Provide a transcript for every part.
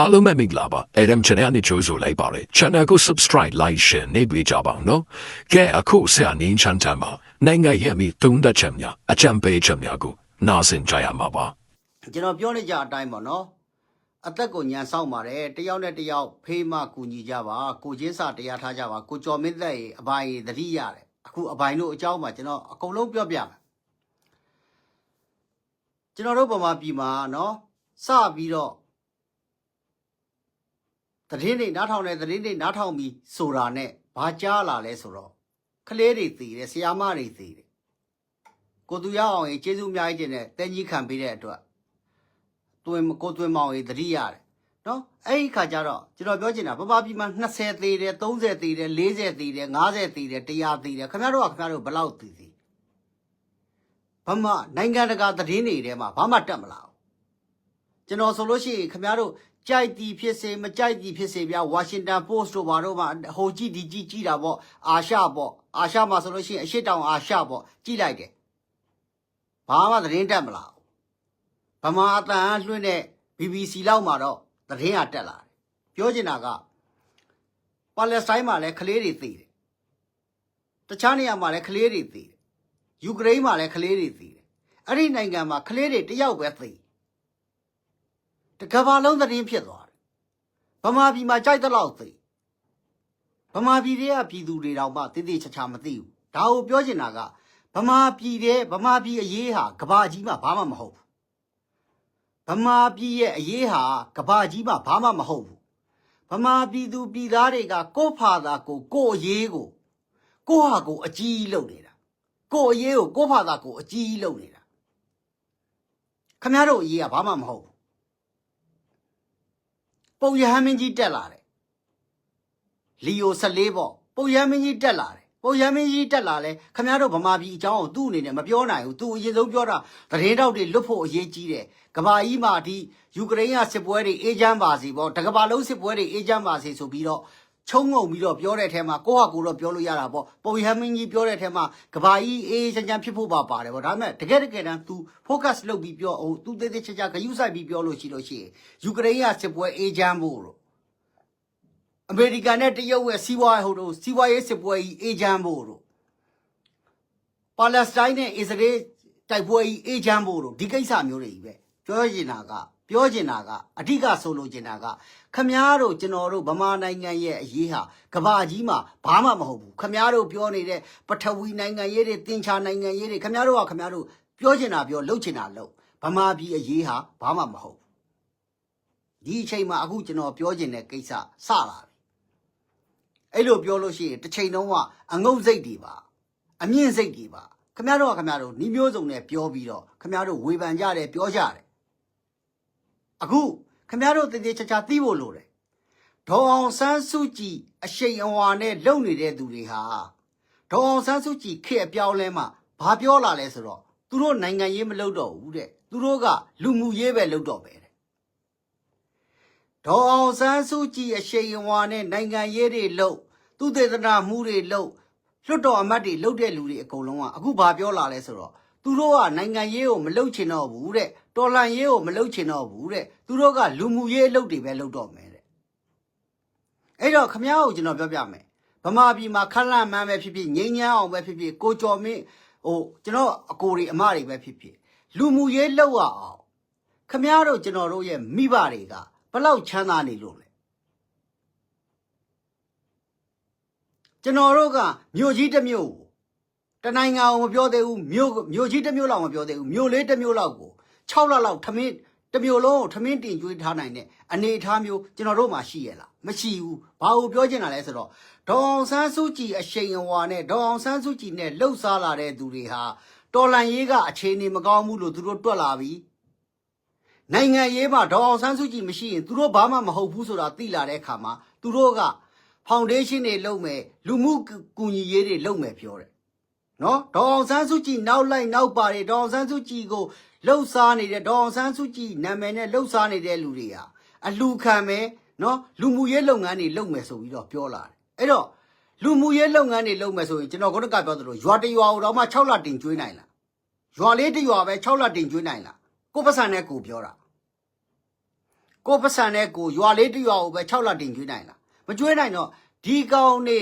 အားလုံးပဲမင်္ဂလာပါ Adam Channel နဲ့ကြိုဆိုလိုက်ပါတယ် Channel ကို Subscribe Like Share နေပေးကြပါဦးနော်ကဲအခုဆရာနင်းချန်တမ်းမှာနိုင်ငံရဲ့မိသုံးသက်ချက်များအကြံပေးချက်များကိုနားဆင်ကြရမှာပါကျွန်တော်ပြောနေကြအတိုင်းပေါ့နော်အသက်ကိုညံဆောင်ပါတယ်တယောက်နဲ့တယောက်ဖေးမကူညီကြပါကိုချင်းစာတရားထားကြပါကိုကျော်မင်းသက်ရေအပိုင်းရေသတိရတယ်အခုအပိုင်းတို့အကြောင်းမှာကျွန်တော်အကုန်လုံးပြောပြမယ်ကျွန်တော်တို့ဗမာပြည်မှာနော်စပြီးတော့ သတင်းတွေနားထောင်တဲ့သတင်းတွေနားထောင်ပြီးဆိုတာနဲ့ဘာကြားလာလဲဆိုတော့ကလေးတွေသိတယ်ဆရာမတွေသိတယ်ကိုသူရအောင်ရေကျေးဇူးအများကြီးတင်တဲ့တဲကြီးခံပေးတဲ့အတွက်တွင်ကိုတွင်မောင်ရေးတတိရတယ်နော်အဲ့ဒီခါကျတော့ကျွန်တော်ပြောချင်တာပပပြည်မှာ20သေးတယ်30သေးတယ်40သေးတယ်50သေးတယ်100သေးတယ်ခင်ဗျားတို့ကခင်ဗျားတို့ဘယ်လောက်သေးသေးဘာမှနိုင်ငံတကာသတင်းတွေထဲမှာဘာမှတက်မလာဘူးကျွန်တော်ဆိုလို့ရှိရင်ခင်ဗျားတို့ ကြိုက်တီဖြစ်စေမကြိုက်တီဖြစ်စေဗျာဝါရှင်တန်ပို့စ်တို့ဘာတို့မှာဟိုကြည့်ဒီကြည့်ကြည့်တာပေါ့အာရှပေါ့အာရှမှာဆိုလို့ရှိရင်အရှိတောင်အာရှပေါ့ကြည့်လိုက်တယ်ဘာမှသတင်းတက်မလာဘူးဗမာအတန်လွှင့်တဲ့ BBC လောက်မှာတော့သတင်းကတက်လာတယ်ပြောချင်တာကပါလက်စတိုင်းမှာလည်းကလေးတွေသေတယ်တခြားနေရာမှာလည်းကလေးတွေသေတယ်ယူကရိန်းမှာလည်းကလေးတွေသေတယ်အဲ့ဒီနိုင်ငံမှာကလေးတွေတယောက်ပဲသေတ ကဘာလုံးသတင်းဖြစ်သွားတယ်ဗမာပြည်မှာကြိုက်တဲ့လောက်သေဗမာပြည်တွေကပြည်သူတွေတော့မှတိတိချာချာမသိဘူးဒါကိုပြောချင်တာကဗမာပြည်တဲ့ဗမာပြည်အရေးဟာကဘာကြီးမှာဘာမှမဟုတ်ဘူးဗမာပြည်ရဲ့အရေးဟာကဘာကြီးမှာဘာမှမဟုတ်ဘူးဗမာပြည်သူပြည်သားတွေကကိုယ့်ဖာသာကိုကိုယ့်အရေးကိုကိုယ့်ဟာကိုယ်အကြီးလုပ်နေတာကိုယ့်အရေးကိုကိုယ့်ဖာသာကိုယ်အကြီးလုပ်နေတာခမရတို့အရေးကဘာမှမဟုတ် ဘူးပုံရဟန်းမင်းကြီးတက်လာတယ်လီယို14ပေါ့ပုံရဟန်းမင်းကြီးတက်လာတယ်ပုံရဟန်းမင်းကြီးတက်လာလဲခမရတို့ဗမာပြည်အကြောင်းကိုသူ့အနေနဲ့မပြောနိုင်ဘူးသူအရင်ဆုံးပြောတာသတင်းတောက်တွေလွတ်ဖို့အရေးကြီးတယ်ကဘာကြီးမှာဒီယူကရိန်းကစစ်ပွဲတွေအေးချမ်းပါစေပေါ့တကဘာလုံးစစ်ပွဲတွေအေးချမ်းပါစေဆိုပြီးတော့ ချုံငုံပြီးတော့ပြောတဲ့အထက်မှာကိုယ့်ဟာကိုယ်တော့ပြောလို့ရတာပေါ့ပုံရဟန်းမင်းကြီးပြောတဲ့အထက်မှာကဘာကြီးအေးအေးချမ်းချမ်းဖြစ်ဖို့ပါပါတယ်ပေါ့ဒါပေမဲ့တကယ်တကယ်တမ်း तू focus လုပ်ပြီးပြောဟို तू သေးသေးချာချာဂရုစိုက်ပြီးပြောလို့ရှိလို့ရှိရင်ယူကရိန်းကစစ်ပွဲအေးချမ်းဖို့လို့အမေရိကန်နဲ့တရုတ်ရဲ့စီးပွားရေးဟိုတို့စီးပွားရေးစစ်ပွဲကြီးအေဂျင့်ဖို့တို့ပါလက်စတိုင်းနဲ့အစ္စရေးတိုက်ပွဲကြီးအေဂျင့်ဖို့တို့ဒီကိစ္စမျိုးတွေကြီးပဲပြောချင်တာက ပြောချင်တာကအဓိကဆိုလိုချင်တာကခမားတို့ကျွန်တော်တို့ဗမာနိုင်ငံရဲ့အရေးဟာကဘာကြီးမှာဘာမှမဟုတ်ဘူးခမားတို့ပြောနေတဲ့ပထဝီနိုင်ငံရေးတွေတင်ချာနိုင်ငံရေးတွေခမားတို့ကခမားတို့ပြောချင်တာပြောလုပ်ချင်တာလုပ်ဗမာပြည်အရေးဟာဘာမှမဟုတ်ဘူးဒီအချိန်မှာအခုကျွန်တော်ပြောချင်တဲ့ကိစ္စစလာပြီအဲ့လိုပြောလို့ရှိရင်တစ်ချိန်လုံးကအငုတ်စိတ်တွေပါအမြင့်စိတ်တွေပါခမရတို့ကခမရတို့နှီးမျိုးစုံနဲ့ပြောပြီးတော့ခမရတို့ဝေဖန်ကြတယ်ပြောကြတယ် အခုခမရတို့တည်တည်ချာချာသိဖို့လိုတယ်ဒေါ်အောင်ဆန်းစုကြည်အရှိန်အဝါနဲ့လုံနေတဲ့သူတွေဟာဒေါ်အောင်ဆန်းစုကြည်ခေတ်အပြောင်းလဲမှာဘာပြောလာလဲဆိုတော့သူတို့နိုင်ငံရေးမလုပ်တော့ဘူးတဲ့သူတို့ကလူမှုရေးပဲလုပ်တော့ပဲတဲ့ဒေါ်အောင်ဆန်းစုကြည်အရှိန်အဝါနဲ့နိုင်ငံရေးတွေလှုပ်သူတေသနာမှုတွေလှုပ်လွတ်တော်အမတ်တွေလှုပ်တဲ့လူတွေအကုန်လုံးကအခုဘာပြောလာလဲဆိုတော့သူတို့ကနိုင်ငံရေးကိုမလှုပ်ချင်တော့ဘူးတဲ့ တော်လှန်ရေးကိုမလှုပ်ချင်တော့ဘူးတဲ့သူတို့ကလူမှုရေးအလုပ်တွေပဲလှုပ်တော့မယ်တဲ့အဲ့တော့ခမ ्या ကိုကျွန်တော်ပြောပြမယ်ဗမာပြည်မှာခက်လန့်မှန်းပဲဖြစ်ဖြစ်ငိမ့်ညမ်းအောင်ပဲဖြစ်ဖြစ်ကိုကျော်မင်းဟိုကျွန်တော်အကိုတွေအမတွေပဲဖြစ်ဖြစ်လူမှုရေးလှုပ်ရအောင်ခမည်းတော်ကျွန်တော်တို့ရဲ့မိဘတွေကဘလောက်ချမ်းသာနေလို့လဲကျွန်တော်တို့ကမြို့ကြီးတစ်မြို့ကိုတနိုင်ငံကိုမပြောသေးဘူးမြို့မြို့ကြီးတစ်မြို့လောက်မပြောသေးဘူးမြို့လေးတစ်မြို့လောက်ကို 6လလောက်ထမင်းတစ်မြို့လုံးကိုထမင်းတင်ကျွေးထားနိုင်တဲ့အနေအထားမျိုးကျွန်တော်တို့မှာရှိရလားမရှိဘူးဘာလို့ပြောချင်တာလဲဆိုတော့ဒေါ်အောင်ဆန်းစုကြည်အရှိန်အဝါနဲ့ဒေါ်အောင်ဆန်းစုကြည်နဲ့လှုပ်ရှားလာတဲ့သူတွေဟာတော်လန်ရေးကအခြေအနေမကောင်းဘူးလို့သူတို့တွက်လာပြီနိုင်ငံရေးမှာဒေါ်အောင်ဆန်းစုကြည်မရှိရင်သူတို့ဘာမှမဟုတ်ဘူးဆိုတာသိလာတဲ့အခါမှာသူတို့ကဖောင်ဒေးရှင်းတွေလုပ်မယ်လူမှုကူညီရေးတွေလုပ်မယ်ပြောတယ်နော်ဒေါ်အောင်ဆန်းစုကြည်နောက်လိုက်နောက်ပါတယ်ဒေါ်အောင်ဆန်းစုကြည်ကို လှုပ်ရှားနေတဲ့ဒေါ်အောင်ဆန်းစုကြည်နာမည်နဲ့လှုပ်ရှားနေတဲ့လူတွေဟာအလူခံမယ်နော်လူမှုရေးလုပ်ငန်းတွေလုပ်မယ်ဆိုပြီးတော့ပြောလာတယ်အဲ့တော့လူမှုရေးလုပ်ငန်းတွေလုပ်မယ်ဆိုရင်ကျွန်တော်ခုနကပြောသလိုရွာတရွာကိုတော့မှ6လတင်ကျွေးနိုင်လားရွာလေးတရွာပဲ6လတင်ကျွေးနိုင်လားကိုယ်ပတ်စံနဲ့ကိုယ်ပြောတာကိုပတ်စံနဲ့ကိုရွာလေးတစ်ရွာကိုပဲ6လတင်ကျွေးနိုင်လားမကျွေးနိုင်တော့ဒီကောင်နေ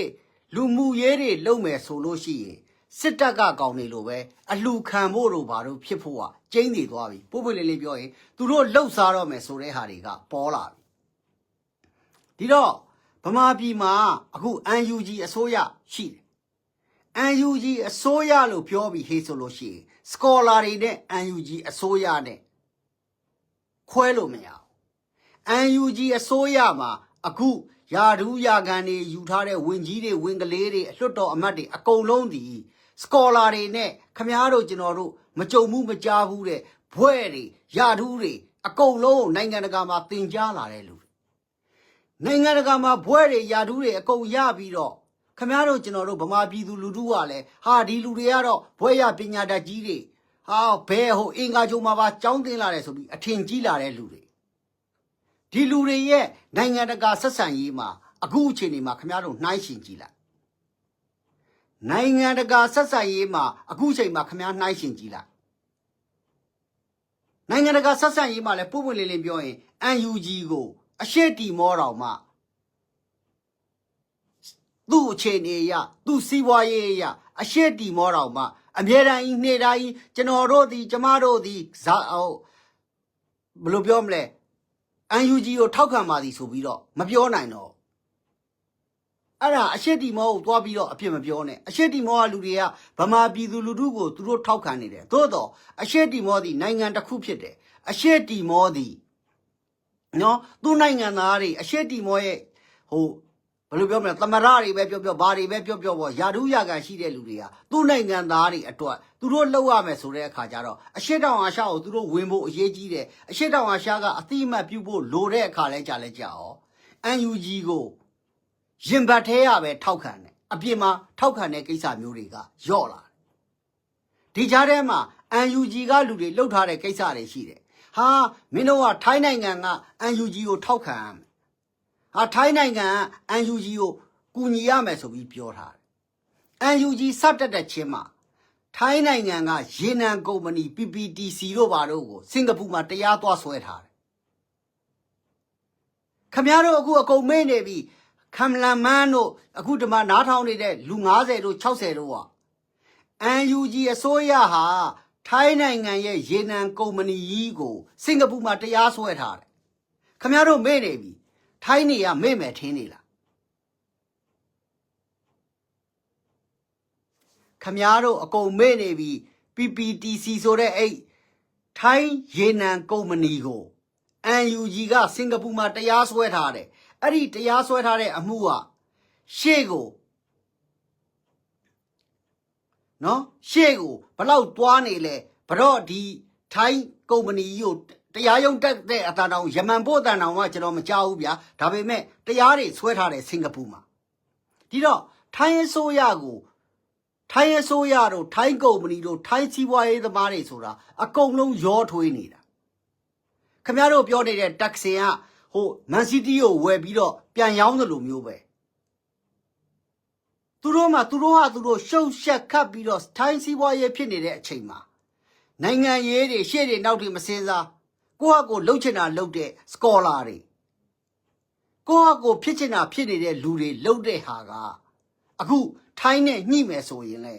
လူမှုရေးတွေလုပ်မယ်ဆိုလို့ရှိရင် စစ်တပ်ကကောင်နေလို့ပဲအလှခံဖို့တို့ဘာတို့ဖြစ်ဖို့ကကျင်းနေသွားပြီပို့ပွေလေးလေးပြောရင်သူတို့လှုပ်ရှားတော့မယ်ဆိုတဲ့ဟာတွေကပေါ်လာပြီဒီတော့ဗမာပြည်မှာအခု UNG အစိုးရရှိတယ် UNG အစိုးရလို့ပြောပြီးဟေးဆိုလို့ရှိရင် scholar တွေနဲ့ UNG အစိုးရနဲ့ခွဲလို့မရဘူး UNG အစိုးရမှာအခုယာဒူးယာကန်တွေယူထားတဲ့ဝင်ကြီးတွေဝင်ကလေးတွေအလွတ်တော်အမတ်တွေအကုန်လုံးဒီ စကောလာတွေနဲ့ခမားတို့ကျွန်တော်တို့မကြုံဘူးမကြားဘူးတဲ့ဘွဲ့တွေယာဒူးတွေအကုန်လုံးနိုင်ငံတကာမှာတင် जा လာတဲ့လူတွေနိုင်ငံတကာမှာဘွဲ့တွေယာဒူးတွေအကုန်ရပြီးတော့ခမားတို့ကျွန်တော်တို့ဗမာပြည်သူလူထုကလည်းဟာဒီလူတွေကတော့ဘွဲ့ရပညာတတ်ကြီးတွေဟာဘဲဟိုအင်္ဂါကြုံမှာပါကြောင်းတင်လာတယ်ဆိုပြီးအထင်ကြီးလာတဲ့လူတွေဒီလူတွေရဲ့နိုင်ငံတကာဆက်ဆံရေးမှာအခုအချိန်ဒီမှာခင်ဗျားတို့နှိုင်းရှင်ကြည့်လိုက် နိုင်ငံတကာဆက်ဆံရေးမှာအခုအချိန်မှာခင်ဗျားနှိုင်းရှင်ကြည့်လိုက်နိုင်ငံတကာဆက်ဆံရေးမှာလည်းပုံပွင့်လေးလေးပြောရင် UNG ကို အရှိတီမောတော်မှာသူ့အခြေအနေအရသူ့စီးပွားရေးအရအရှိတီမောတော်မှာအမြဲတမ်းကြီးနေ့တိုင်းကြီးကျွန်တော်တို့ဒီကျမတို့ဒီဇာဟိုဘယ်လိုပြောမလဲ UNG ကိုထောက်ခံပါသည်ဆိုပြီးတော့မပြောနိုင်တော့ အဲ့ဒါအရှိတီမောကိုသွားပြီးတော့အပြစ်မပြောနဲ့အရှိတီမောကလူတွေကဗမာပြည်သူလူထုကိုသူတို့ထောက်ခံနေတယ်သို့တော့အရှိတီမောသည်နိုင်ငံတစ်ခုဖြစ်တယ်အရှိတီမောသည်နော်သူ့နိုင်ငံသားတွေအရှိတီမောရဲ့ဟိုဘယ်လိုပြောမလဲသမရတွေပဲပြောပြောဘာတွေပဲပြောပြောပေါ့ယာဒူးယာကန်ရှိတဲ့လူတွေကသူ့နိုင်ငံသားတွေအတွက်သူတို့လှုပ်ရမယ်ဆိုတဲ့အခါကျတော့အရှိတောင်အာရှကိုသူတို့ဝင်ဖို့အရေးကြီးတယ်အရှိတောင်အာရှကအတိအမှတ်ပြုဖို့လိုတဲ့အခါလဲကြာလဲကြာအောင် UNG ကို ရင်ဘတ်သေးရပဲထောက်ခံတယ်အပြင်မှာထောက်ခံတဲ့ကိစ္စမျိုးတွေကယော့လာတယ်ဒီကြားထဲမှာ UNG ကလူတွေလှုပ်ထားတဲ့ကိစ္စတွေရှိတယ်ဟာမင်းတို့ကထိုင်းနိုင်ငံက UNG ကိုထောက်ခံရမယ်ဟာထိုင်းနိုင်ငံက UNG ကိုကူညီရမယ်ဆိုပြီးပြောထားတယ် UNG စတက်တဲ့ချင်းမှာထိုင်းနိုင်ငံကရေနံကုမ္ပဏီ PPTC တို့ဘာတို့ကိုစင်ကာပူမှာတရားသွားဆွဲထားတယ်ခမရတို့အခုအကုန်မေ့နေပြီ ခမ်လန်မန်းတို့အခုဒီမှာနားထောင်နေတဲ့လူ90တို့60တို့က UNG အစိုးရဟာထိုင်းနိုင်ငံရဲ့ရေနံကုမ္ပဏီကြီးကိုစင်ကာပူမှာတရားစွဲထားတယ်ခမရတို့မေ့နေပြီထိုင်းနေကမေ့မယ်ထင်းနေလားခမရတို့အကုန်မေ့နေပြီ PPTC ဆိုတဲ့အဲ့ထိုင်းရေနံကုမ္ပဏီကို UNG ကစင်ကာပူမှာတရားစွဲထားတယ် အဲ့ဒီတရားစွဲထားတဲ့အမှုကရှေ့ကိုနော်ရှေ့ကိုဘလောက်တွားနေလဲဘတော့ဒီထိုင်းကုမ္ပဏီကြီးကိုတရားရုံးတက်တဲ့အတန်တောင်ယမန်ဖို့အတန်တောင်ကကျွန်တော်မကြောက်ဘူးဗျာဒါပေမဲ့တရားတွေဆွဲထားတယ်စင်ကာပူမှာဒီတော့ထိုင်းအစိုးရကိုထိုင်းအစိုးရတို့ထိုင်းကုမ္ပဏီတို့ထိုင်းစီးပွားရေးသမားတွေဆိုတာအကုန်လုံးရောထွေးနေတာခင်ဗျားတို့ပြောနေတဲ့တက်ဆင်က ဟိုမန်စီးတီးကိုဝယ်ပြီးတော့ပြန်ရောင်းသလိုမျိုးပဲသူတို့မှသူတို့ဟာသူတို့ရှုပ်ရှက်ခတ်ပြီးတော့ထိုင်းစီးပွားရေးဖြစ်နေတဲ့အချိန်မှာနိုင်ငံရေးတွေရှေ့တွေနောက်တွေမစင်စားကိုယ့်ဟာကိုယ်လှုပ်ချင်တာလှုပ်တဲ့စကောလာတွေကိုယ့်ဟာကိုယ်ဖြစ်ချင်တာဖြစ်နေတဲ့လူတွေလှုပ်တဲ့ဟာကအခုထိုင်းနဲ့ညှိမယ်ဆိုရင်လေ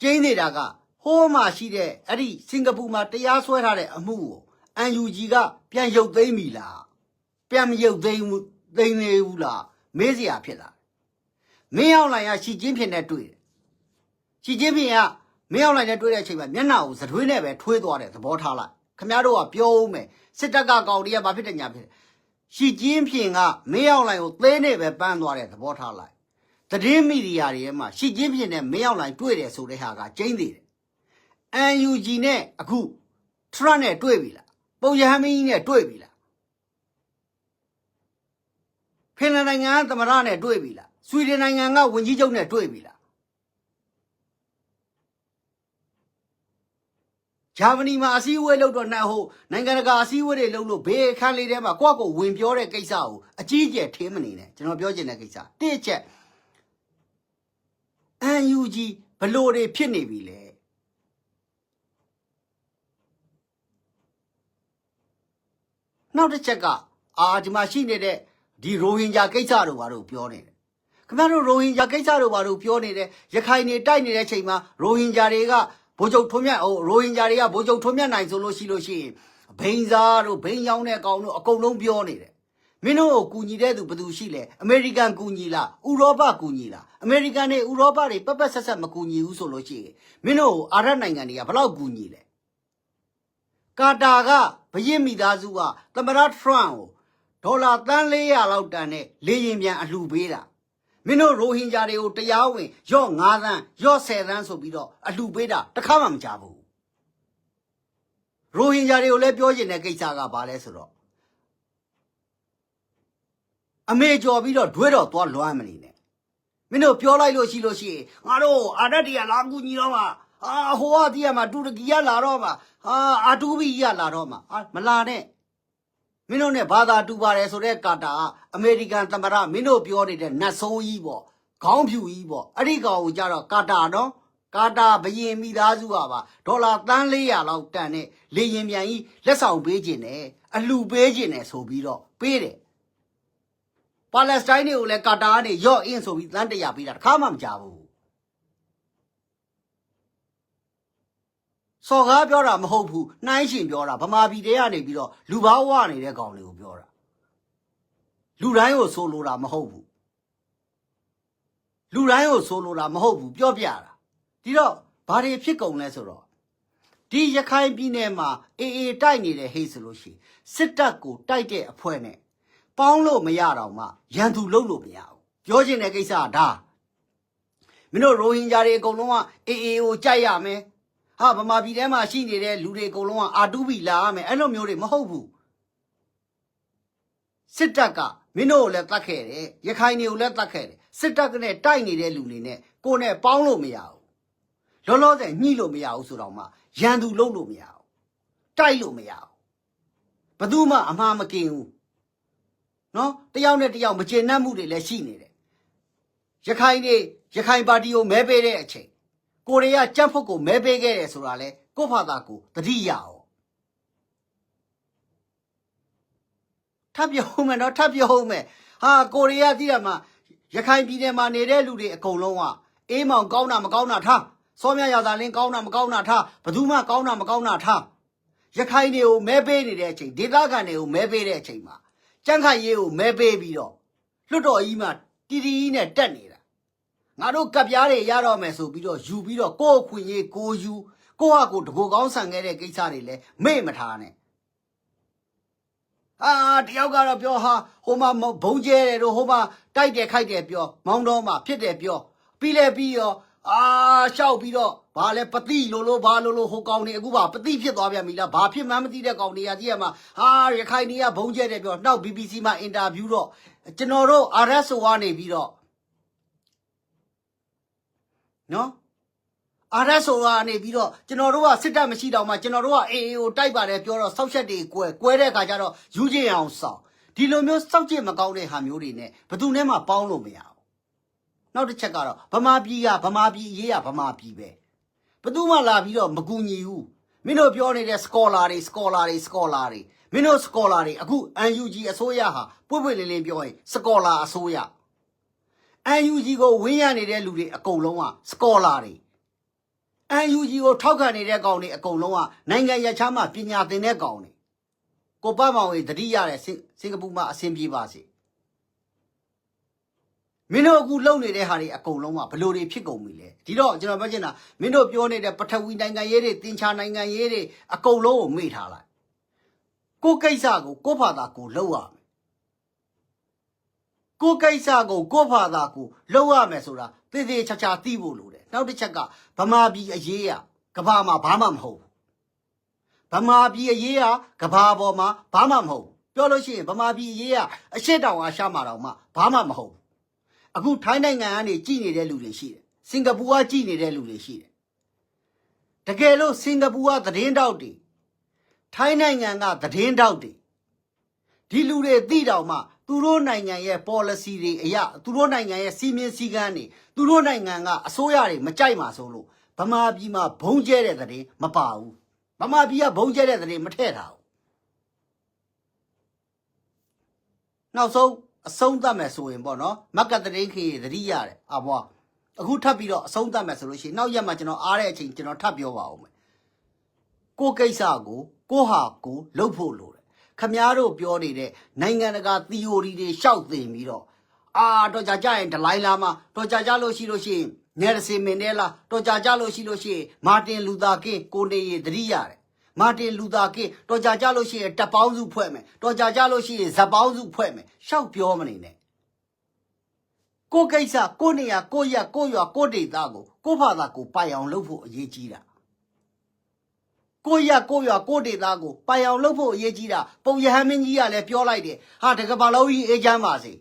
ကျင်းနေတာကဟိုးမှရှိတဲ့အဲ့ဒီစင်ကာပူမှာတရားစွဲထားတဲ့အမှုကို UNG ကပြန်ရုပ်သိမ်းပြီလားပြန်မရုပ်သိမ်းဘူးသိမ်းနေဘူးလားမေးစရာဖြစ်လာမင်းအောင်လိုင်ကရှီကျင်းဖြစ်နေတွေ့တယ်ရှီကျင်းဖြစ်ကမင်းအောင်လိုင်နဲ့တွေ့တဲ့အချိန်မှာမျက်နှာကိုသထွေးနဲ့ပဲထွေးသွားတယ်သဘောထားလိုက်ခမရတို့ကပြောဦးမယ်စစ်တပ်ကကောင်တွေကဘာဖြစ်တယ်ညာဖြစ်တယ်ရှီကျင်းဖြစ်ကမင်းအောင်လိုင်ကိုသေးနေပဲပန်းသွားတယ်သဘောထားလိုက်သတင်းမီဒီယာတွေထဲမှာရှီကျင်းဖြစ်နဲ့မင်းအောင်လိုင်တွေ့တယ်ဆိုတဲ့ဟာကကျင်းသေးတယ် UNG နဲ့အခုထရန့်နဲ့တွေ့ပြီလား ပုံရဟမင်းကြီးနဲ့တွေ့ပြီလားဖင်လန်နိုင်ငံကသမရနဲ့တွေ့ပြီလားဆွီဒင်နိုင်ငံကဝန်ကြီးချုပ်နဲ့တွေ့ပြီလားဂျာမနီမှာအစည်းအဝေးလုပ်တော့နှံဟိုနိုင်ငံတကာအစည်းအဝေးတွေလုပ်လို့ဘေးအခန်းလေးထဲမှာကိုယ့်ကိုယ်ဝင်ပြောတဲ့ကိစ္စကိုအကြီးအကျယ်ထင်းမနေနဲ့ကျွန်တော်ပြောချင်တဲ့ကိစ္စတစ်ချက် UNG ဘလို့တွေဖြစ်နေပြီလဲ နောက်တစ်ချက်ကအာဒီမှာရှိနေတဲ့ဒီရိုဟင်ဂျာကိစ္စတို့ဘာလို့ပြောနေတယ်ခင်ဗျားတို့ရိုဟင်ဂျာကိစ္စတို့ဘာလို့ပြောနေတယ်ရခိုင်နေတိုက်နေတဲ့ချိန်မှာရိုဟင်ဂျာတွေကဗိုလ်ချုပ်ထွန်းမြတ်ဟိုရိုဟင်ဂျာတွေကဗိုလ်ချုပ်ထွန်းမြတ်နိုင်ဆိုလို့ရှိလို့ရှိရင်ဘိန်းစားတို့ဘိန်းရောင်းတဲ့အကောင်တို့အကုန်လုံးပြောနေတယ်မင်းတို့ကိုကူညီတဲ့သူဘယ်သူရှိလဲအမေရိကန်ကူညီလားဥရောပကူညီလားအမေရိကန်နဲ့ဥရောပတွေပက်ပက်ဆက်ဆက်မကူညီဘူးဆိုလို့ရှိရင်မင်းတို့ကိုအာရပ်နိုင်ငံတွေကဘယ်လောက်ကူညီလဲ ကာတာကဘရင်မိသားစုကသမရထရန့်ကိုဒေါ်လာတန်း400လောက်တန်တဲ့လေရင်ပြန်အလှူပေးတာမင်းတို့ရိုဟင်ဂျာတွေကိုတရားဝင်ရော့9သန်းရော့10သန်းဆိုပြီးတော့အလှူပေးတာတစ်ခါမှမကြဘူးရိုဟင်ဂျာတွေကိုလည်းပြောကျင်တဲ့ကိစ္စကဘာလဲဆိုတော့အမေကြော်ပြီးတော့ဒွဲတော့သွားလွမ်းမနေနဲ့မင်းတို့ပြောလိုက်လို့ရှိလို့ရှိရင်ငါတို့အာရတ်တီကလာကူညီတော့မှာ အာဟိုကတီးရမှာတူရကီကလာတော့မှာဟာအာတူဘီကလာတော့မှာအာမလာနဲ့မင်းတို့နဲ့ဘာသာတူပါတယ်ဆိုတဲ့ကာတာကအမေရိကန်သမ္မတမင်းတို့ပြောနေတဲ့နတ်ဆိုးကြီးပေါ့ခေါင်းဖြူကြီးပေါ့အဲ့ဒီကောင်ကိုကြတော့ကာတာနော်ကာတာဘယင်မိသားစုကပါဒေါ်လာတန်း400လောက်တန်တဲ့လေရင်ပြန်ကြီးလက်ဆောင်ပေးခြင်းနဲ့အလှူပေးခြင်းနဲ့ဆိုပြီးတော့ပေးတယ်ပါလက်စတိုင်းတွေကိုလည်းကာတာကနေရော့အင်းဆိုပြီးတန်းတရာပေးတာတစ်ခါမှမကြဘူး စော်ကားပြောတာမဟုတ်ဘူးနှိုင်းရှင်ပြောတာဗမာပြည်တဲကနေပြီးတော့လူဘာဝနေတဲ့ကောင်တွေကိုပြောတာလူတိုင်းကိုဆိုလိုတာမဟုတ်ဘူးလူတိုင်းကိုဆိုလိုတာမဟုတ်ဘူးပြောပြတာဒီတော့ဘာတွေဖြစ်ကုန်လဲဆိုတော့ဒီရခိုင်ပြည်နယ်မှာအေးအေးတိုက်နေတဲ့ဟိတ်ဆိုလို့ရှိရင်စစ်တပ်ကိုတိုက်တဲ့အဖွဲ့နဲ့ပေါင်းလို့မရတော့မှရန်သူလုံးလို့မရဘူးပြောချင်တဲ့ကိစ္စကဒါမင်းတို့ရိုဟင်ဂျာတွေအကုန်လုံးကအေးအေးကိုကြိုက်ရမယ် ဟာဗမာပြည်ထဲမှာရှိနေတဲ့လူတွေအကုန်လုံးကအာတူဘီလာရမယ်အဲ့လိုမျိုးတွေမဟုတ်ဘူးစစ်တပ်ကမင်းတို့ကိုလည်းတတ်ခဲ့တယ်ရခိုင်တွေကိုလည်းတတ်ခဲ့တယ်စစ်တပ်ကနဲ့တိုက်နေတဲ့လူတွေနဲ့ကိုယ်နဲ့ပေါင်းလို့မရဘူးလောလောဆယ်ညှိလို့မရဘူးဆိုတော့မှရန်သူလုံးလို့မရဘူးတိုက်လို့မရဘူးဘယ်သူမှအမှားမကင်ဘူးနော်တယောက်နဲ့တယောက်မကျေနပ်မှုတွေလည်းရှိနေတယ်ရခိုင်နေရခိုင်ပါတီကိုမဲပေးတဲ့အချိန် ကိုရီးယားကြက်ဖုတ်ကိုမဲပေးခဲ့တယ်ဆိုတာလဲကိုယ့်ဖာသာကိုတတိယအောင်ထပ်ပြောဦးမယ်နော်ထပ်ပြောဦးမယ်ဟာကိုရီးယားတည်ရမှာရခိုင်ပြည်နယ်မှာနေတဲ့လူတွေအကုန်လုံးကအေးမောင်ကောင်းတာမကောင်းတာထားစောမြရသာလင်းကောင်းတာမကောင်းတာထားဘယ်သူမှကောင်းတာမကောင်းတာထားရခိုင်တွေကိုမဲပေးနေတဲ့အချိန်ဒေသခံတွေကိုမဲပေးတဲ့အချိန်မှာကြန့်ခိုင်ရေးကိုမဲပေးပြီးတော့လွတ်တော်ကြီးမှာတီတီကြီးနဲ့တက်နေတာ ငါတို့ကပ်ပြားတွေရတော့မယ်ဆိုပြီးတော့ယူပြီးတော့ကိုယ့်အခွင့်ရေးကိုယူကိုယ့်ဟာကိုယ်တကူကောင်းဆန်ခဲ့တဲ့ကိစ္စတွေလည်းမေ့မထားနဲ့အာတယောက်ကတော့ပြောဟာဟိုမှာဘုံကျဲတယ်တို့ဟိုမှာတိုက်တယ်ခိုက်တယ်ပြော မောင်းတော့မှာဖြစ်တယ်ပြော ပြီးလဲပြီးရောအာရှောက်ပြီးတော့ဘာလဲပတိလိုလိုဘာလိုလိုဟိုကောင်နေအခုပါပတိဖြစ်သွားပြန်ပြီလားဘာဖြစ်မှန်းမသိတဲ့ကောင်တွေကကြည့်ရမှာဟာရခိုင်နေကဘုံကျဲတယ်ပြောနောက် BBC မှာအင်တာဗျူးတော့ကျွန်တော်တို့ RSO ကနေပြီးတော့ နော် RSO ကနေပြီးတော့ကျွန်တော်တို့ကစစ်တပ်မရှိတော့မှကျွန်တော်တို့က AA ကိုတိုက်ပါတယ်ပြောတော့စောက်ချက်တွေကွဲကွဲတဲ့အခါကျတော့ယူကျင်အောင်စောင့်ဒီလိုမျိုးစောက်ကျင်မကောင်းတဲ့ဟာမျိုးတွေနဲ့ဘယ်သူနဲ့မှပေါင်းလို့မရဘူးနောက်တစ်ချက်ကတော့ဗမာပြည်ကဗမာပြည်အရေးကဗမာပြည်ပဲဘယ်သူမှလာပြီးတော့မကူညီဘူးမင်းတို့ပြောနေတဲ့ scholar တွေ scholar တွေ scholar တွေမင်းတို့ scholar တွေအခု UNG အစိုးရဟာပွင့်ပွင့်လင်းလင်းပြောရင် scholar အစိုးရ UNG ကိုဝင်းရနေတဲ့လူတွေအကုန်လုံးက scholar တွေ UNG ကိုထောက်ခံနေတဲ့ကောင်တွေအကုန်လုံးကနိုင်ငံရခြားမှာပညာသင်တဲ့ကောင်တွေကိုပတ်မောင်ကြီးတတိရတဲ့စင်စင်ကာပူမှာအဆင်ပြေပါစေမင်းတို့အခုလုံနေတဲ့ဟာတွေအကုန်လုံးကဘလို့တွေဖြစ်ကုန်ပြီလေဒီတော့ကျွန်တော်ပြောချင်တာမင်းတို့ပြောနေတဲ့ပထဝီနိုင်ငံရေးတွေတင်ချာနိုင်ငံရေးတွေအကုန်လုံးကိုမေ့ထားလိုက်ကိုယ်ကိစ္စကိုကိုယ့်ဘာသာကိုလုပ်ရမယ် ကိုယ်ကိစ္စကိုကိုယ့်ဘာသာကိုလုပ်ရမယ်ဆိုတာသေသေးချာချာသိဖို့လိုတယ်နောက်တစ်ချက်ကဗမာပြည်အရေးရကဘာမှာဘာမှမဟုတ်ဘူးဗမာပြည်အရေးရကဘာပေါ်မှာဘာမှမဟုတ်ဘူးပြောလို့ရှိရင်ဗမာပြည်အရေးရအရှိတောင်အာရှမှာတောင်မှဘာမှမဟုတ်ဘူးအခုထိုင်းနိုင်ငံကနေကြည်နေတဲ့လူတွေရှိတယ်စင်ကာပူကကြည်နေတဲ့လူတွေရှိတယ်တကယ်လို့စင်ကာပူကသတင်းတောက်တွေထိုင်းနိုင်ငံကသတင်းတောက်တွေဒီလူတွေသိတောင်မှ သူတို့နိုင်ငံရဲ့ policy တွေအရာသူတို့နိုင်ငံရဲ့စီမင်းစည်းကမ်းတွေသူတို့နိုင်ငံကအစိုးရတွေမကြိုက်မှာဆိုလို့ဗမာပြည်မှာဘုံကျဲတဲ့တဲ့မပါဘူးဗမာပြည်ကဘုံကျဲတဲ့တဲ့မထည့်ထားဘူးနောက်ဆုံးအဆုံးသတ်မယ်ဆိုရင်ပေါ့နော်မက်ကတရင်ခေသတိရတယ်အဘွားအခုထပ်ပြီးတော့အဆုံးသတ်မယ်ဆိုလို့ရှိရင်နောက်ရက်မှာကျွန်တော်အားတဲ့အချိန်ကျွန်တော်ထပ်ပြောပါဦးမယ်ကိုကိစ္စကိုကိုဟာကိုလှုပ်ဖို့လိုတယ် ခမားတို့ပြောနေတဲ့နိုင်ငံတကာ theory တွေရှောက်သိပြီးတော့အာတော့ကြာကြာရင်ဒလိုင်းလာမှာတော့ကြာကြာလို့ရှိလို့ရှိရင်နယ်စင်မင်ဒဲလာတော့ကြာကြာလို့ရှိလို့ရှိရင်မာတင်လူသာကင်းကိုနေရသတိရတယ်မာတင်လူသာကင်းတော်ကြကြလို့ရှိရင်တပ်ပေါင်းစုဖွဲ့မယ်တော်ကြကြလို့ရှိရင်ဇက်ပေါင်းစုဖွဲ့မယ်ရှောက်ပြောမနေနဲ့ကိုကိစ္စကိုနေရကိုရက်ကိုရွာကိုဒေတာကိုကိုဖာသာကိုပိုင်အောင်လုပ်ဖို့အရေးကြီးတာ ကိုရက်ကိုရွာကိုဒေတာကိုပိုင်အောင်လုပ်ဖို့အရေးကြီးတာပုံရဟန်းမင်းကြီးကလည်းပြောလိုက်တယ်ဟာတကဘာလုံးကြီးအေးချမ်းပါစေ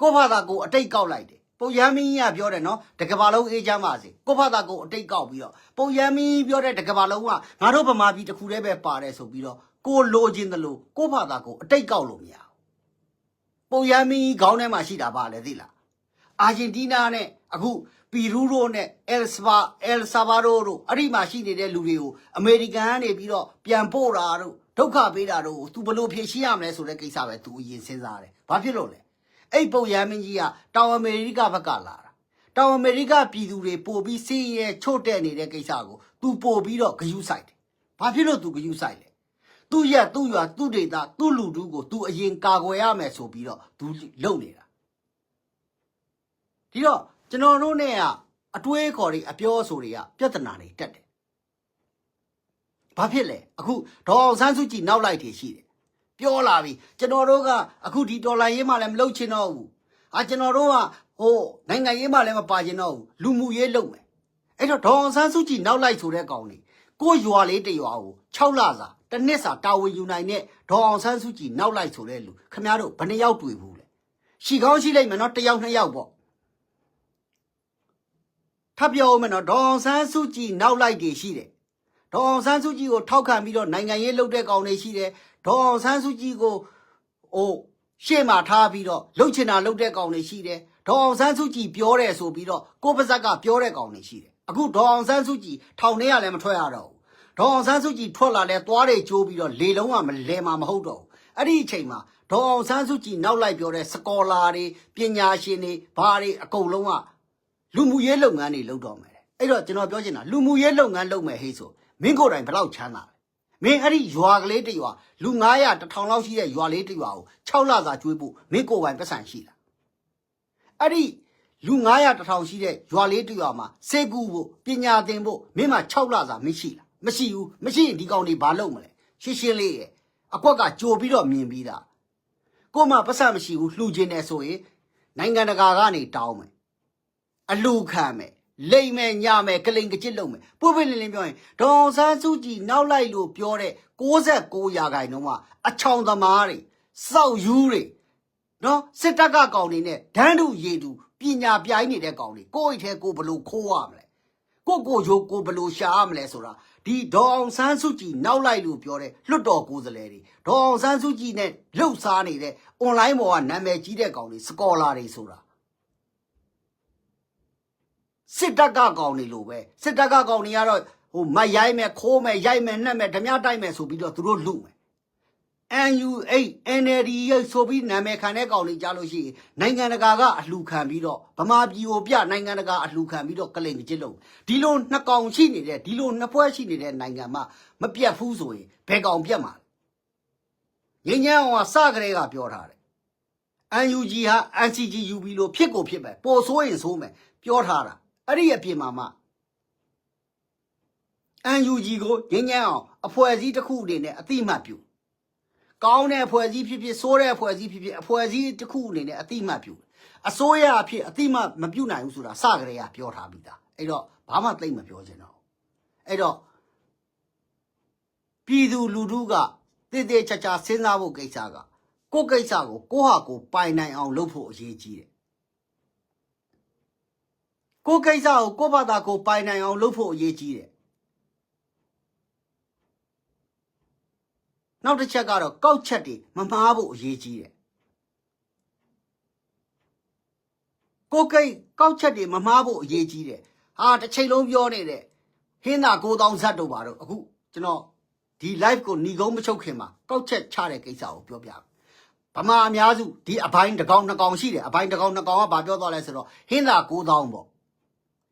ကိုဖာသာကိုအတိတ်ကောက်လိုက်တယ်ပုံရဟန်းမင်းကြီးကပြောတယ်နော်တကဘာလုံးအေးချမ်းပါစေကိုဖာသာကိုအတိတ်ကောက်ပြီးတော့ပုံရဟန်းမင်းကြီးပြောတဲ့တကဘာလုံးကငါတို့ဗမာပြည်တစ်ခုတည်းပဲပါတယ်ဆိုပြီးတော့ကိုလိုချင်တယ်လို့ကိုဖာသာကိုအတိတ်ကောက်လို့မရဘူးပုံရဟန်းမင်းကြီးခေါင်းထဲမှာရှိတာပါလေသိလားအာဂျင်တီးနားနဲ့အခု ပီရူးတို့နဲ့အယ်စပါအယ်ဆာဗာဒိုတို့အဲ့ဒီမှာရှိနေတဲ့လူတွေကိုအမေရိကန်ကနေပြီးတော့ပြန်ပို့တာတို့ဒုက္ခပေးတာတို့သူဘလို့ဖြေရှင်းရမလဲဆိုတဲ့ကိစ္စပဲသူအရင်စဉ်းစားတယ်။ဘာဖြစ်လို့လဲ။အဲ့ပုံရမင်းကြီးကတောင်အမေရိကဘက်ကလာတာ။တောင်အမေရိကပြည်သူတွေပို့ပြီးစီးရဲချို့တဲ့နေတဲ့ကိစ္စကိုသူပို့ပြီးတော့ဂယုစိုက်တယ်။ဘာဖြစ်လို့သူဂယုစိုက်လဲ။သူ့ရက်သူ့ရွာသူ့ဒေသသူ့လူတူကိုသူအရင်ကာကွယ်ရမယ်ဆိုပြီးတော့သူလုံနေတာ။ဒီတော့ ကျွန်တော်တို့နဲ့ကအတွေးခေါ်တွေအပြောအဆိုတွေကပြဿနာတွေတက်တယ်။ဘာဖြစ်လဲအခုဒေါ်အောင်ဆန်းစုကြည်နောက်လိုက်တွေရှိတယ်။ပြောလာပြီကျွန်တော်တို့ကအခုဒီဒေါ်လာရေးမှလည်းမလုပ်ချင်တော့ဘူး။အာကျွန်တော်တို့ကဟိုနိုင်ငံရေးမှလည်းမပါချင်တော့ဘူး။လူမှုရေးလုပ်မယ်။အဲ့တော့ဒေါ်အောင်ဆန်းစုကြည်နောက်လိုက်ဆိုတဲ့ကောင်တွေကိုယ်ရွာလေးတစ်ရွာကို6လစာတစ်နှစ်စာတာဝန်ယူနိုင်တဲ့ဒေါ်အောင်ဆန်းစုကြည်နောက်လိုက်ဆိုတဲ့လူခမရတို့ဘယ်နှယောက်တွေ့ဘူးလဲ။ရှိကောင်းရှိလိုက်မယ်နော်တစ်ယောက်နှစ်ယောက်ပေါ့ ထပ်ပြောဦးမယ်နော်ဒေါအောင်ဆန်းစုကြည်နောက်လိုက်တွေရှိတယ်ဒေါအောင်ဆန်းစုကြည်ကိုထောက်ခံပြီးတော့နိုင်ငံရေးလုပ်တဲ့ကောင်တွေရှိတယ်ဒေါအောင်ဆန်းစုကြည်ကိုဟိုရှေ့မှာထားပြီးတော့လှုပ်ချင်တာလှုပ်တဲ့ကောင်တွေရှိတယ်ဒေါအောင်ဆန်းစုကြည်ပြောတယ်ဆိုပြီးတော့ကိုပါဇက်ကပြောတဲ့ကောင်တွေရှိတယ်အခုဒေါအောင်ဆန်းစုကြည်ထောင်ထဲကလည်းမထွက်ရတော့ဘူးဒေါအောင်ဆန်းစုကြည်ထွက်လာလဲသွားတွေကျိုးပြီးတော့လေလုံးကမလဲမှာမဟုတ်တော့ဘူးအဲ့ဒီအချိန်မှာဒေါအောင်ဆန်းစုကြည်နောက်လိုက်ပြောတဲ့စကောလာတွေပညာရှင်တွေဘာတွေအကုန်လုံးက လူမှုရေးလုပ်ငန်းတွေလုပ်တော့မယ်တဲ့အဲ့တော့ကျွန်တော်ပြောချင်တာလူမှုရေးလုပ်ငန်းလုပ်မယ်ဟေးဆိုမင်းကိုယ်တိုင်ဘယ်လောက်ချမ်းသာလဲမင်းအဲ့ဒီရွာကလေးတစ်ရွာလူ900 1000လောက်ရှိတဲ့ရွာလေးတစ်ရွာကို6လစာကျွေးဖို့မင်းကိုယ်ပိုင်ပတ်စံရှိလားအဲ့ဒီလူ900 1000ရှိတဲ့ရွာလေးတစ်ရွာမှာစေကူဖို့ပညာသင်ဖို့မင်းမှာ6လစာမရှိလားမရှိဘူးမရှိရင်ဒီကောင်တွေဘာလုပ်မလဲရှင်းရှင်းလေးရဲ့အကွက်ကကြိုပြီးတော့မြင်ပြီးသားကို့မှာပတ်စံမရှိဘူးလှူခြင်းတယ်ဆိုရင်နိုင်ငံတကာကနေတောင်းမယ် အလူခံမယ်လိမ့်မယ်ညမယ်ကလိန်ကကြစ်လုံးမယ်ပုပ်ပိလင်းလင်းပြောရင်ဒေါအောင်ဆန်းစုကြည်နောက်လိုက်လို့ပြောတဲ့69ရာခိုင်နှုန်းကအချောင်သမားတွေစောက်ယူးတွေနော်စစ်တပ်ကကောင်တွေနဲ့ဒန်းတူရေတူပညာပြိုင်းနေတဲ့ကောင်တွေကိုယ့်အိတ်ထဲကိုဘလို့ခိုးရမလဲကိုယ့်ကိုယ်ရိုးကိုဘလို့ရှာရမလဲဆိုတာဒီဒေါအောင်ဆန်းစုကြည်နောက်လိုက်လို့ပြောတဲ့လွတ်တော်ကိုယ်စားလှယ်တွေဒေါအောင်ဆန်းစုကြည်နဲ့လှုပ်ရှားနေတဲ့ online ပေါ်ကနာမည်ကြီးတဲ့ကောင်တွေစကောလာတွေဆိုတာ စစ်တပ်ကကောင်နေလို့ပဲစစ်တပ်ကကောင်နေကတော့ဟိုမတ်ရိုက်မယ်ခိုးမယ်ရိုက်မယ်နှက်မယ်ဓမြတိုက်မယ်ဆိုပြီးတော့သူတို့လူမယ် NU8 NLD ရိတ်ဆိုပြီးနာမည်ခံတဲ့ကောင်တွေကြားလို့ရှိရင်နိုင်ငံတကာကအလှူခံပြီးတော့ဗမာပြည်ကိုပြနိုင်ငံတကာအလှူခံပြီးတော့ကလိန်ကကြစ်လုံးဒီလိုနှစ်ကောင်ရှိနေတဲ့ဒီလိုနှစ်ပွဲရှိနေတဲ့နိုင်ငံမှာမပြတ်ဘူးဆိုရင်ဘယ်ကောင်ပြတ်မှာလဲငញ្ញအောင်ကစကလေးကပြောထားတယ် UNG ဟာ NCG UB လို့ဖြစ်ကိုဖြစ်ပဲပိုဆိုးရင်ဆိုးမယ်ပြောထားတာ အဲ့ဒီအပြင်မှာမှ UNG ကိုငញ្ញအောင်အဖွဲ့အစည်းတစ်ခုအနေနဲ့အတိအမှတ်ပြုကောင်းတဲ့အဖွဲ့အစည်းဖြစ်ဖြစ်ဆိုးတဲ့အဖွဲ့အစည်းဖြစ်ဖြစ်အဖွဲ့အစည်းတစ်ခုအနေနဲ့အတိအမှတ်ပြုအစိုးရအဖြစ်အတိအမှတ်မပြုနိုင်ဘူးဆိုတာစကလေးကပြောထားပြီးသားအဲ့တော့ဘာမှသိမ့်မပြောချင်တော့ဘူးအဲ့တော့ပြည်သူလူထုကတည်တည်ချာချာစဉ်းစားဖို့ကိစ္စကကိုယ့်ကိစ္စကိုကိုယ့်ဟာကိုယ်ပိုင်နိုင်အောင်လုပ်ဖို့အရေးကြီးတယ် ကိုယ်ကိစ္စကိုကိုယ့်ဘာသာကိုယ်ပိုင်နိုင်အောင်လုပ်ဖို့အရေးကြီးတယ်နောက်တစ်ချက်ကတော့ကောက်ချက်တွေမမှားဖို့အရေးကြီးတယ်ကိုယ်ကိတ်ကောက်ချက်တွေမမှားဖို့အရေးကြီးတယ်ဟာတစ်ချိန်လုံးပြောနေတဲ့ဟင်းသာ9000ဇတ်တို့ပါတော့အခုကျွန်တော်ဒီ live ကိုหนีကုန်းမချုပ်ခင်မှာကောက်ချက်ချတဲ့ကိစ္စကိုပြောပြမယ်ဗမာအများစုဒီအပိုင်းတစ်ကောင်နှစ်ကောင်ရှိတယ်အပိုင်းတစ်ကောင်နှစ်ကောင်ကဘာပြောသွားလဲဆိုတော့ဟင်းသာ9000ပေါ့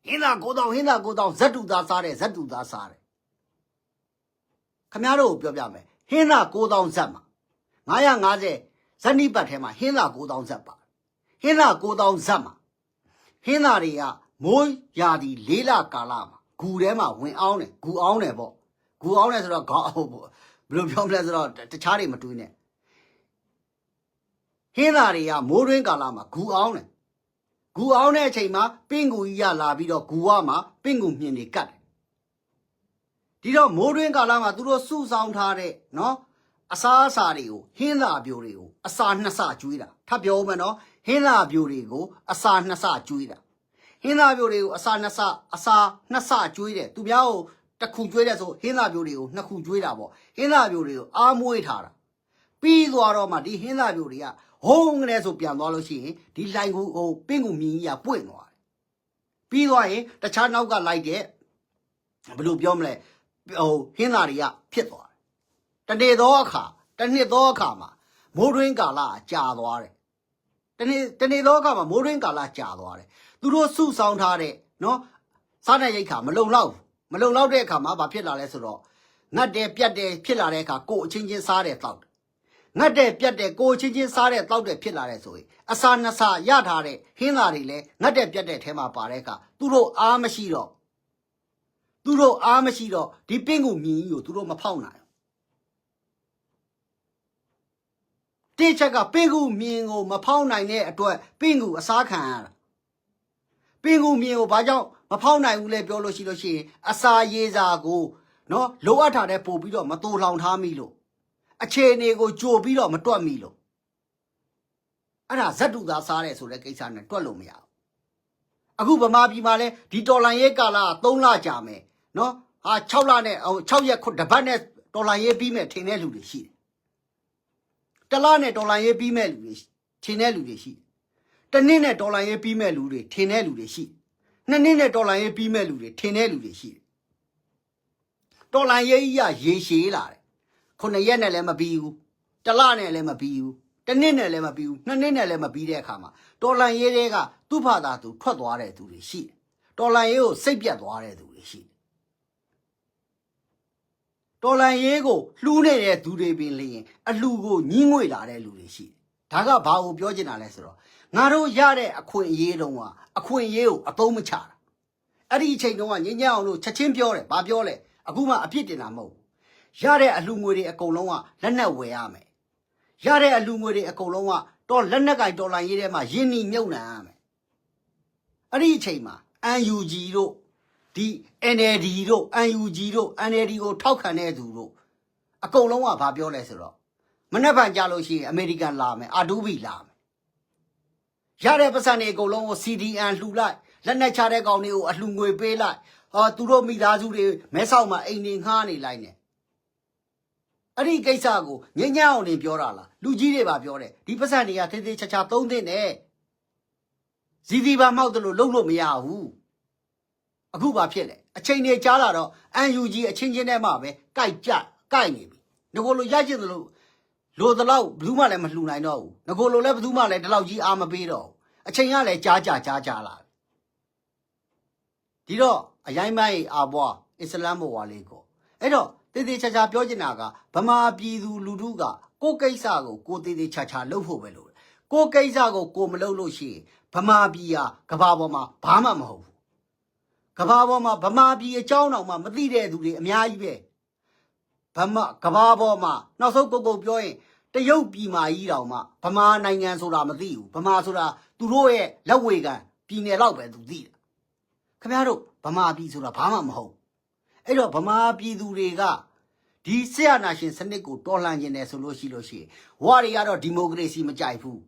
ဟင်းသာ9000ဟင်းသာ9000ဇက်တူသားစားတယ်ဇက်တူသားစားတယ်ခမရတို့ကိုပြောပြမယ်ဟင်းသာ9000ဇက်မှာ950ဇက်နိပတ်ထဲမှာဟင်းသာ9000ဇက်ပါဟင်းသာ9000ဇက်မှာဟင်းသာတွေကမိုးရာသီလေးလကာလမှာဂူထဲမှာဝင်အောင်တယ်ဂူအောင်တယ်ပေါ့ဂူအောင်တယ်ဆိုတော့ခေါင်းဘယ်လိုပြောမလဲဆိုတော့တခြားတွေမတွေးနဲ့ဟင်းသားတွေကမိုးတွင်းကာလမှာဂူအောင်တယ် ဂူအောင်တဲ့အချိန်မှာပင့်ကူကြီးရလာပြီးတော့ဂူဝမှာပင့်ကူမြင်တွေကတ်တယ်ဒီတော့မိုးတွင်းကာလမှာသူတို့စုဆောင်ထားတဲ့နော်အစားအစာတွေကိုဟင်းသားပြိုတွေကိုအစာနှစ်ဆကျွေးတာထပ်ပြောဦးမယ်နော်ဟင်းသားပြိုတွေကိုအစာနှစ်ဆကျွေးတာဟင်းသားပြိုတွေကိုအစာနှစ်ဆအစာနှစ်ဆကျွေးတယ်သူများကိုတစ်ခုကျွေးတယ်ဆိုဟင်းသားပြိုတွေကိုနှစ်ခုကျွေးတာပေါ့ဟင်းသားပြိုတွေကိုအားမွေးထားတာပြီးသွားတော့မှဒီဟင်းသားပြိုတွေက ဟုံးကလေးဆိုပြန်သွားလို့ရှိရင်ဒီလိုင်ကူဟိုပင့်ကူမြင်းကြီးကပွင့်သွားတယ်ပြီးသွားရင်တခြားနောက်ကလိုက်တဲ့ဘယ်လိုပြောမလဲဟိုဟင်းသားတွေကဖြစ်သွားတယ်တနေ့သောအခါတစ်နှစ်သောအခါမှာမိုးတွင်းကာလကကြာသွားတယ်တနေ့တနေ့သောအခါမှာမိုးတွင်းကာလကြာသွားတယ်သူတို့စုဆောင်းထားတဲ့နော်စားတဲ့ရိတ်ခါမလုံလောက်ဘူးမလုံလောက်တဲ့အခါမှာဘာဖြစ်လာလဲဆိုတော့ငတ်တယ်ပြတ်တယ်ဖြစ်လာတဲ့အခါကိုယ်အချင်းချင်းစားတယ်တောက်တယ် ငတ်တဲ့ပြတ်တဲ့ကိုယ်ချင်းချင်းစားတဲ့တောက်တဲ့ဖြစ်လာတဲ့ဆိုရင်အစာနှစ်ဆရထားတဲ့ဟင်းသားတွေလည်းငတ်တဲ့ပြတ်တဲ့ထဲမှာပါတဲ့အခါသူတို့အားမရှိတော့သူတို့အားမရှိတော့ဒီပင့်ကူမြင်ကြီးကိုသူတို့မဖောက်နိုင်ဘူးတိချက်ကပင့်ကူမြင်ကိုမဖောက်နိုင်တဲ့အတွက်ပင့်ကူအစားခံရတာပင့်ကူမြင်ကိုဘာကြောင့်မဖောက်နိုင်ဘူးလဲပြောလို့ရှိလို့ရှိရင်အစာရေးစာကိုနော်လိုအပ်တာတဲ့ပို့ပြီးတော့မတူလောင်ထားမိလို့ အခြေအနေကိုကြိုပြီးတော့မတွက်မိလို့အဲ့ဒါဇက်တူသားစားတယ်ဆိုတဲ့ကိစ္စနဲ့တွက်လို့မရဘူးအခုဗမာပြည်မှာလဲဒီတော်လန်ရေးကာလက3လကြာမယ်နော်ဟာ6လနဲ့6ရက်ခုတစ်ပတ်နဲ့တော်လန်ရေးပြီးမဲ့ထင်တဲ့လူတွေရှိတယ်တစ်လနဲ့တော်လန်ရေးပြီးမဲ့လူတွေထင်တဲ့လူတွေရှိတယ်တစ်နှစ်နဲ့တော်လန်ရေးပြီးမဲ့လူတွေထင်တဲ့လူတွေရှိတယ်နှစ်နှစ်နဲ့တော်လန်ရေးပြီးမဲ့လူတွေထင်တဲ့လူတွေရှိတယ်တော်လန်ရေးကြီးကရေရှည်လာတယ် ခုနှစ်ရက်နဲ့လည်းမပြီးဘူးတစ်လနဲ့လည်းမပြီးဘူးတစ်နှစ်နဲ့လည်းမပြီးဘူးနှစ်နှစ်နဲ့လည်းမပြီးတဲ့အခါမှာတော်လန်ရေးတွေကသူ့ဖာသာသူထွက်သွားတဲ့သူတွေရှိတယ်တော်လန်ရေးကိုစိတ်ပြတ်သွားတဲ့သူတွေရှိတယ်တော်လန်ရေးကိုလှူးနေတဲ့သူတွေပင်လျင်အလှူကိုညှင်းငွေလာတဲ့လူတွေရှိတယ်ဒါကဘာကိုပြောချင်တာလဲဆိုတော့ငါတို့ရတဲ့အခွင့်အရေးတုံးကအခွင့်အရေးကိုအသုံးမချတာအဲ့ဒီအချိန်တုန်းကငင်းညံ့အောင်လို့ချက်ချင်းပြောတယ်ဘာပြောလဲအခုမှအပြစ်တင်တာမဟုတ်ဘူး ရတဲ့အလှငွေတွေအကုန်လုံးကလက်နက်ဝယ်ရမယ်ရတဲ့အလှငွေတွေအကုန်လုံးကတော့လက်နက်ကင်ဒေါ်လာရေးထဲမှာယင်းနီမြုပ်နှံရမယ်အဲ့ဒီအချိန်မှာ UNG တို့ဒီ NLD တို့ UNG တို့ NLD ကိုထောက်ခံတဲ့သူတို့အကုန်လုံးကဘာပြောလဲဆိုတော့မနေ့ကကြလို့ရှိရင်အမေရိကန်လာမယ်အာဒူဘီလာမယ်ရတဲ့ပတ်စံတွေအကုန်လုံးကို CDN လှူလိုက်လက်နက်ချတဲ့ကောင်တွေကိုအလှငွေပေးလိုက်ဟောသူတို့မိသားစုတွေမဲဆောက်မှာအိမ်နေငှားနေလိုက်နေ အဲ့ဒီကိစ္စကိုညဉ့်ညံ့အောင်နေပြောတာလားလူကြီးတွေပါပြောတယ်ဒီပတ်စံတွေကသေးသေးချာချာသုံးသင့်တယ်ဇီဒီပါမောက်တယ်လို့လုံးလို့မရဘူးအခုဘာဖြစ်လဲအချိန်တွေကြားလာတော့ UNG အချင်းချင်းထဲမှာပဲကြိုက်ကြကြိုက်နေပြီငကိုလိုရကျင်တယ်လို့လိုတလောက်ဘယ်သူမှလည်းမလှူနိုင်တော့ဘူးငကိုလိုလည်းဘယ်သူမှလည်းဒီလောက်ကြီးအားမပေးတော့ဘူးအချိန်ကလည်းကြားကြကြားကြလာပြီဒီတော့အရင်မိုင်းအာဘွားအစ္စလမ်ဘဝလေးကိုအဲ့တော့ တည်တည်ချာချာပြောချင်တာကဗမာပြည်သူလူထုကကိုယ်ကိစ္စကိုကိုယ်တည်တည်ချာချာလုပ်ဖို့ပဲလို့ကိုယ်ကိစ္စကိုကိုယ်မလုပ်လို့ရှိရင်ဗမာပြည်ဟာကဘာပေါ်မှာဘာမှမဟုတ်ဘူးကဘာပေါ်မှာဗမာပြည်အကြောင်းတော့မှမသိတဲ့သူတွေအများကြီးပဲဗမာကဘာပေါ်မှာနောက်ဆုံးကုတ်ကုတ်ပြောရင်တရုတ်ပြည်မာကြီးတောင်မှဗမာနိုင်ငံဆိုတာမသိဘူးဗမာဆိုတာသူတို့ရဲ့လက်ဝေကံပြည်နယ်တော့ပဲသူသိတယ်ခင်ဗျားတို့ဗမာပြည်ဆိုတာဘာမှမဟုတ်ဘူး အဲ့တော့ဗမာပြည်သူတွေကဒီဆရာနာရှင်စနစ်ကိုတော်လှန်ကျင်တယ်ဆိုလို့ရှိလို့ရှိရင်ဝါတွေကတော့ဒီမိုကရေစီမကြိုက်ဘူး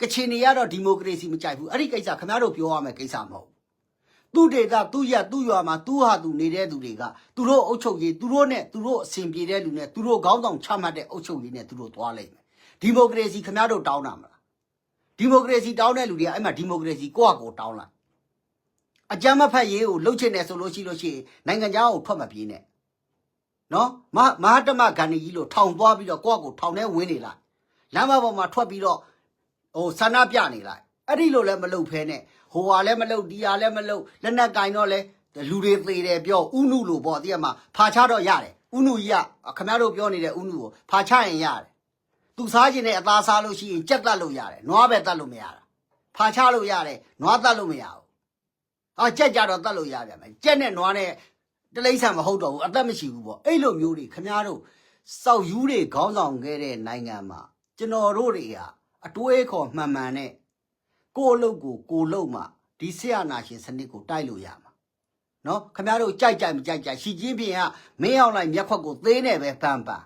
ကချင်တွေကတော့ဒီမိုကရေစီမကြိုက်ဘူးအဲ့ဒီကိစ္စခင်ဗျားတို့ပြောရမယ့်ကိစ္စမဟုတ်ဘူးသူဒေတာသူရသူရွာမှာသူဟာသူနေတဲ့သူတွေကသူတို့အုပ်ချုပ်ရေးသူတို့နဲ့သူတို့အစဉ်ပြေတဲ့လူနဲ့သူတို့ခေါင်းဆောင်ချမှတ်တဲ့အုပ်ချုပ်ရေးနဲ့သူတို့သွားလိုက်မယ်ဒီမိုကရေစီခင်ဗျားတို့တောင်းတာမလားဒီမိုကရေစီတောင်းတဲ့လူတွေကအဲ့မှာဒီမိုကရေစီကိုယ့်အကိုတောင်းလိုက် အကြမ်းမဖက်ရေးကိုလှုပ်ချင်တယ်ဆိုလို့ရှိလို့ရှိရင်နိုင်ငံခြားကိုထွက်မပြေးနဲ့နော်မမဟာတမဂန္ဒီကြီးလို့ထောင်သွားပြီးတော့ကိုယ့်အကိုထောင်ထဲဝင်နေလိုက်လမ်းမပေါ်မှာထွက်ပြီးတော့ဟိုဆန္ဒပြနေလိုက်အဲ့ဒီလိုလည်းမလုပ်ဖဲနဲ့ဟိုဟာလည်းမလုပ်ဒီဟာလည်းမလုပ်လက်နက်ကင်တော့လဲလူတွေသေးတယ်ပြောဥနုလို့ပေါ့တကယ်မှာဖာချတော့ရတယ်ဥနုကြီးကခင်ဗျားတို့ပြောနေတဲ့ဥနုကိုဖာချရင်ရတယ်သူစားခြင်းနဲ့အသားစားလို့ရှိရင်ကြက်တက်လို့ရတယ်နွားပဲတက်လို့မရတာဖာချလို့ရတယ်နွားတက်လို့မရဘူး ဟာကြက်ကြတော့တက်လို့ရပြန်မယ်ကြက်နဲ့နွားနဲ့တလိမ့်ဆန်မဟုတ်တော့ဘူးအသက်မရှိဘူးပေါ့အဲ့လိုမျိုးတွေခင်ဗျားတို့စောက်ယူးတွေခေါင်းဆောင်ခဲ့တဲ့နိုင်ငံမှာကျွန်တော်တို့တွေကအတွေးခေါ်မှန်မှန်နဲ့ကိုယ့်အလုပ်ကိုကိုယ်လုပ်မှဒီဆရာနာရှင်စနစ်ကိုတိုက်လို့ရမှာနော်ခင်ဗျားတို့ကြိုက်ကြိုက်မကြိုက်ကြိုက်ရှီကျင်းပြင်ကမင်းအောင်လိုက်မျက်ခွက်ကိုသေးနေပဲပန်းပန်း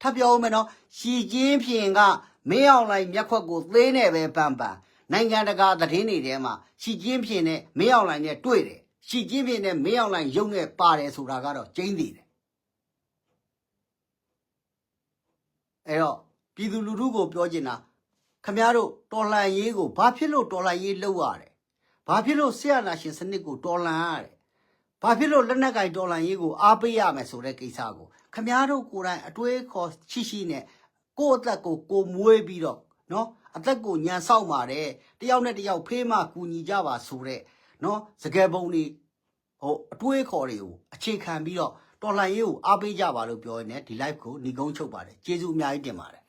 ထပ်ပြောဦးမယ်နော်ရှီကျင်းပြင်ကမင်းအောင်လိုက်မျက်ခွက်ကိုသေးနေပဲပန်းပန်း နိုင်ငံတကာသတင်းတွေထဲမှာရှီကျင်းပြင်နဲ့မင်းအောင်လိုက်နဲ့တွေ့တယ်ရှီကျင်းပြင်နဲ့မင်းအောင်လိုက်ရုံနဲ့ပါတယ်ဆိုတာကတော့ကျင်းသေးတယ်အဲ့တော့ပြည်သူလူထုကိုပြောချင်တာခင်ဗျားတို့တော်လှန်ရေးကိုဘာဖြစ်လို့တော်လှန်ရေးလုပ်ရတယ်ဘာဖြစ်လို့ဆရာနာရှင်စနစ်ကိုတော်လှန်ရတယ်ဘာဖြစ်လို့လက်နက်ကင်ဒေါ်လာရေးကိုအားပေးရမယ်ဆိုတဲ့ကိစ္စကိုခမားတို့ကိုယ်တိုင်အတွေးခေါ်ရှိရှိနဲ့ကိုယ့်အသက်ကိုကိုယ်မွေးပြီးတော့နော် အသက်ကိုညံဆောက်ပါတယ်တယောက်နဲ့တယောက်ဖေးမှကူညီကြပါဆိုတဲ့နော်စကယ်ပုံတွေဟိုအတွေးခေါ်တွေကိုအခြေခံပြီးတော့တော်လှန်ရေးကိုအားပေးကြပါလို့ပြောရင်းနဲ့ဒီ live ကိုညီကုန်းချုပ်ပါတယ်ကျေးဇူးအများကြီးတင်ပါတယ်